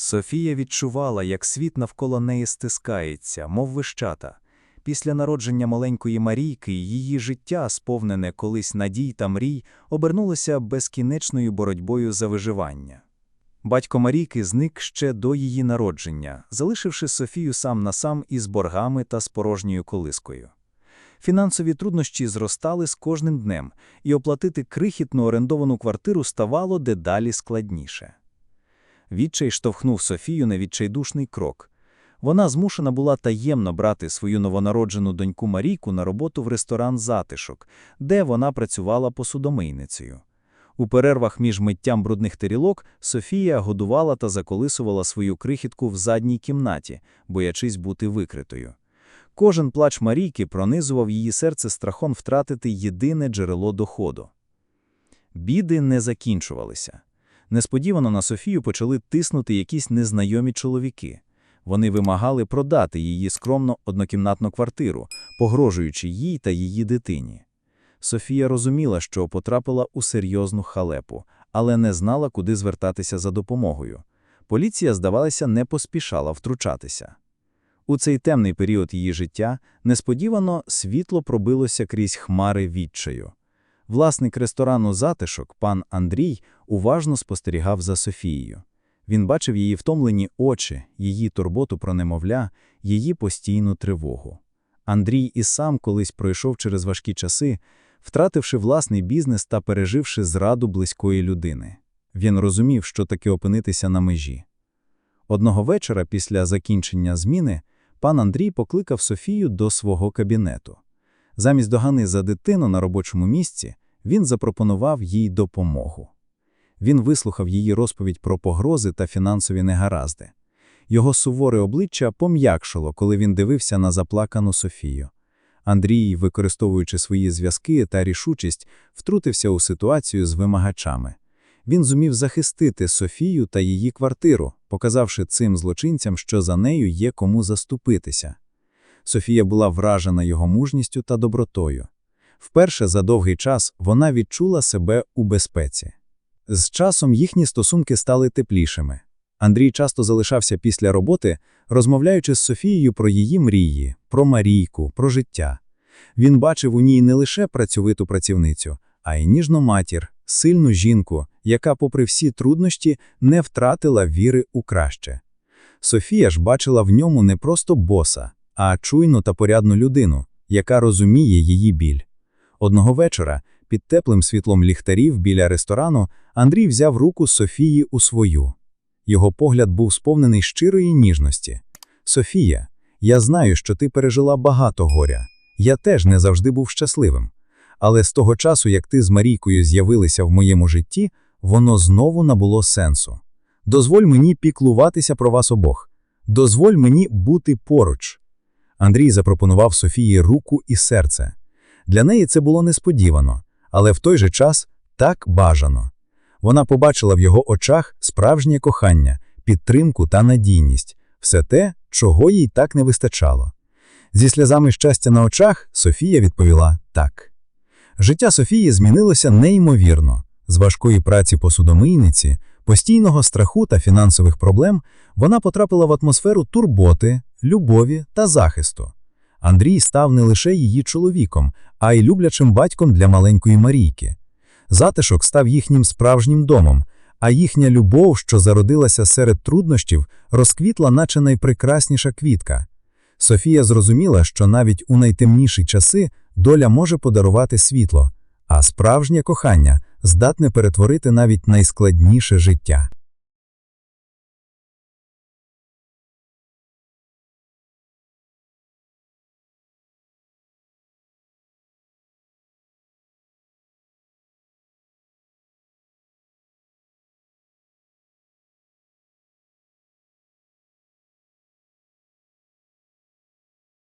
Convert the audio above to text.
Софія відчувала, як світ навколо неї стискається, мов вищата. Після народження маленької Марійки її життя, сповнене колись надій та мрій, обернулося безкінечною боротьбою за виживання. Батько Марійки зник ще до її народження, залишивши Софію сам на сам із боргами та з порожньою колискою. Фінансові труднощі зростали з кожним днем, і оплатити крихітну орендовану квартиру ставало дедалі складніше. Відчай штовхнув Софію на відчайдушний крок. Вона змушена була таємно брати свою новонароджену доньку Марійку на роботу в ресторан «Затишок», де вона працювала посудомийницею. У перервах між миттям брудних тарілок Софія годувала та заколисувала свою крихітку в задній кімнаті, боячись бути викритою. Кожен плач Марійки пронизував її серце страхом втратити єдине джерело доходу. Біди не закінчувалися. Несподівано на Софію почали тиснути якісь незнайомі чоловіки. Вони вимагали продати її скромно однокімнатну квартиру, погрожуючи їй та її дитині. Софія розуміла, що потрапила у серйозну халепу, але не знала, куди звертатися за допомогою. Поліція, здавалося, не поспішала втручатися. У цей темний період її життя несподівано світло пробилося крізь хмари відчаю. Власник ресторану «Затишок», пан Андрій, уважно спостерігав за Софією. Він бачив її втомлені очі, її турботу про немовля, її постійну тривогу. Андрій і сам колись пройшов через важкі часи, втративши власний бізнес та переживши зраду близької людини. Він розумів, що таке опинитися на межі. Одного вечора після закінчення зміни пан Андрій покликав Софію до свого кабінету. Замість догани за дитину на робочому місці він запропонував їй допомогу. Він вислухав її розповідь про погрози та фінансові негаразди. Його суворе обличчя пом'якшило, коли він дивився на заплакану Софію. Андрій, використовуючи свої зв'язки та рішучість, втрутився у ситуацію з вимагачами. Він зумів захистити Софію та її квартиру, показавши цим злочинцям, що за нею є кому заступитися. Софія була вражена його мужністю та добротою. Вперше за довгий час вона відчула себе у безпеці. З часом їхні стосунки стали теплішими. Андрій часто залишався після роботи, розмовляючи з Софією про її мрії, про Марійку, про життя. Він бачив у ній не лише працьовиту працівницю, а й ніжну матір, сильну жінку, яка, попри всі труднощі, не втратила віри у краще. Софія ж бачила в ньому не просто боса, а чуйну та порядну людину, яка розуміє її біль. Одного вечора, під теплим світлом ліхтарів біля ресторану, Андрій взяв руку Софії у свою. Його погляд був сповнений щирої ніжності. Софія, я знаю, що ти пережила багато горя. Я теж не завжди був щасливим. Але з того часу, як ти з Марійкою з'явилися в моєму житті, воно знову набуло сенсу. Дозволь мені піклуватися про вас обох. Дозволь мені бути поруч. Андрій запропонував Софії руку і серце. Для неї це було несподівано, але в той же час так бажано. Вона побачила в його очах справжнє кохання, підтримку та надійність, все те, чого їй так не вистачало. Зі сльозами щастя на очах Софія відповіла так. Життя Софії змінилося неймовірно. З важкої праці посудомийниці, постійного страху та фінансових проблем вона потрапила в атмосферу турботи, любові та захисту. Андрій став не лише її чоловіком, а й люблячим батьком для маленької Марійки. Затишок став їхнім справжнім домом, а їхня любов, що зародилася серед труднощів, розквітла, наче найпрекрасніша квітка. Софія зрозуміла, що навіть у найтемніші часи доля може подарувати світло, а справжнє кохання здатне перетворити навіть найскладніше життя.